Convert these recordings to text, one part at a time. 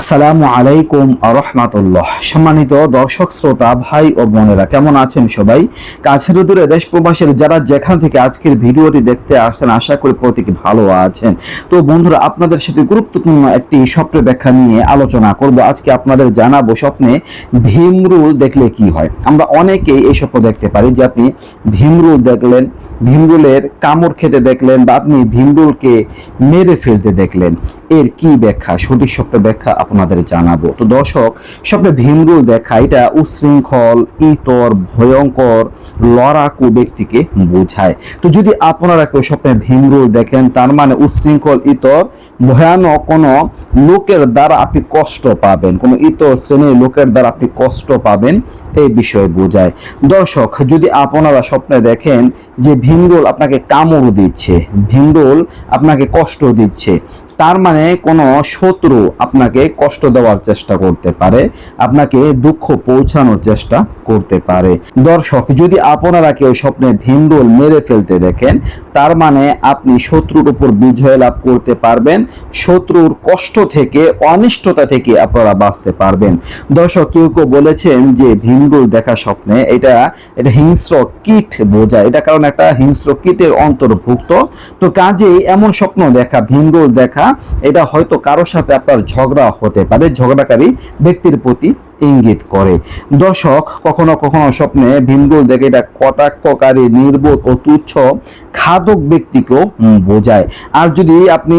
আসসালামু আলাইকুম রহমাতুল্লাহ সম্মানিত দর্শক, শ্রোতা, ভাই ও বোনেরা, কেমন আছেন সবাই? কাছের দূরে দেশ প্রবাসের যারা যেখান থেকে আজকের ভিডিওটি দেখতে আসছেন, আশা করি প্রত্যেকে ভালো আছেন। তো বন্ধুরা, আপনাদের সাথে গুরুত্বপূর্ণ একটি স্বপ্নের ব্যাখ্যা নিয়ে আলোচনা করব। আজকে আপনাদের জানাব স্বপ্নে ভীমরুল দেখলে কি হয়। আমরা অনেকেই এই স্বপ্ন দেখতে পারি যে আপনি ভীমরুল দেখলেন ভীমরুলের কামড় খেতে দেখলেন বা আপনি ভীমরুলকে মেরে ফেলতে দেখলেন। এর কি ব্যাখ্যা? সঠিক স্বপ্নের ব্যাখ্যা আপনাদের জানাব। তো দর্শক স্বপ্নে ভীমরুল দেখা, এটা উশৃঙ্খল, ইতর, ভয়ঙ্কর, লড়াকু ব্যক্তিকে বোঝায়। তো যদি আপনারা কেউ স্বপ্নে ভীমরুল দেখেন, তার মানে উশৃঙ্খল, ইতর, ভয়ানক কোনো লোকের দ্বারা আপনি কষ্ট পাবেন। কোনো ইতর শ্রেণির লোকের দ্বারা আপনি কষ্ট পাবেন, এই বিষয়ে বোঝায়। দর্শক, যদি আপনারা স্বপ্নে দেখেন যে ভীমরুল আপনাকে কামড় দিচ্ছে ভিন্ডোল আপনাকে কষ্ট দিচ্ছে। তার মানে কোনো শত্রু আপনাকে কষ্ট দেওয়ার চেষ্টা করতে পারে, আপনাকে দুঃখ পৌঁছানোর চেষ্টা করতে পারে। দর্শক, যদি আপনারা কেউ স্বপ্নে ভীমরুল মেরে ফেলতে দেখেন, তার মানে আপনি শত্রুর উপর বিজয় লাভ করতে পারবেন, শত্রুর কষ্ট থেকে, অনিষ্টতা থেকে আপনারা বাঁচতে পারবেন। দর্শক, কেউ কেউ বলেছেন যে ভীমরুল দেখা স্বপ্নে, এটা এটা হিংস্র কীট বোঝায় এটা কারণ একটা হিংস্র কীটের অন্তর্ভুক্ত। তো কাজেই এমন স্বপ্ন দেখা ভীমরুল দেখা এটা হয়তো কারোর সাথে আপনার ঝগড়া হতে পারে ঝগড়াকারী ব্যক্তির প্রতি। ইঙ্গিত করে। দর্শক, কখনো কখনো স্বপ্নে ভিমরুল দেখে এটা কটাক্ষকারী, নির্বোধ ও তুচ্ছ খাদক ব্যক্তিকেও বোঝায়। আর যদি আপনি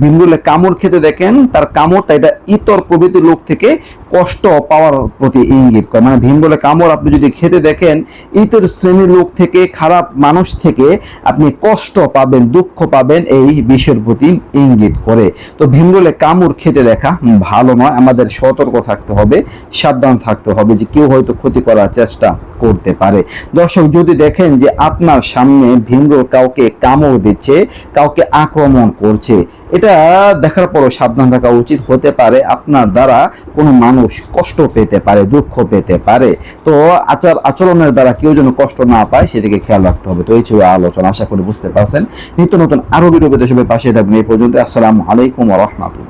ভিমরুলে কামড় খেতে দেখেন, তার কামড়টা এটা ইতর প্রভৃতি লোক থেকে কষ্ট পাওয়ার প্রতি ইঙ্গিত করে। মানে ভীমরুলে কামড় আপনি যদি খেতে দেখেন, ইতর শ্রেণির লোক থেকে, খারাপ মানুষ থেকে আপনি কষ্ট পাবেন, দুঃখ পাবেন, এই বিষয়ের প্রতি ইঙ্গিত করে। তো ভীমরুলে কামড় খেতে দেখা ভালো নয়, আমাদের সতর্ক থাকতে হবে। সাবধান থাকতে হবে যে কেউ হয়তো ক্ষতি করার চেষ্টা করতে পারে। দর্শক, যদি দেখেন যে আপনার সামনে ভীমরুল কাউকে কামড় দিচ্ছে, কাউকে আক্রমণ করছে, এটা দেখার পরও সাবধান থাকা উচিত হতে পারে। আপনার দ্বারা কোনো মানুষ কষ্ট পেতে পারে, দুঃখ পেতে পারে। তো আচার আচরণের দ্বারা কেউ যেন কষ্ট না পায়, সেদিকে খেয়াল রাখতে হবে। তো এই ছিল আলোচনা, আশা করি বুঝতে পারছেন। নিত্য নতুন আরও ভিডিও পেতে সবাই পাশে থাকবেন। এই পর্যন্ত, আসসালামু আলাইকুম রহমাতুল্লাহ।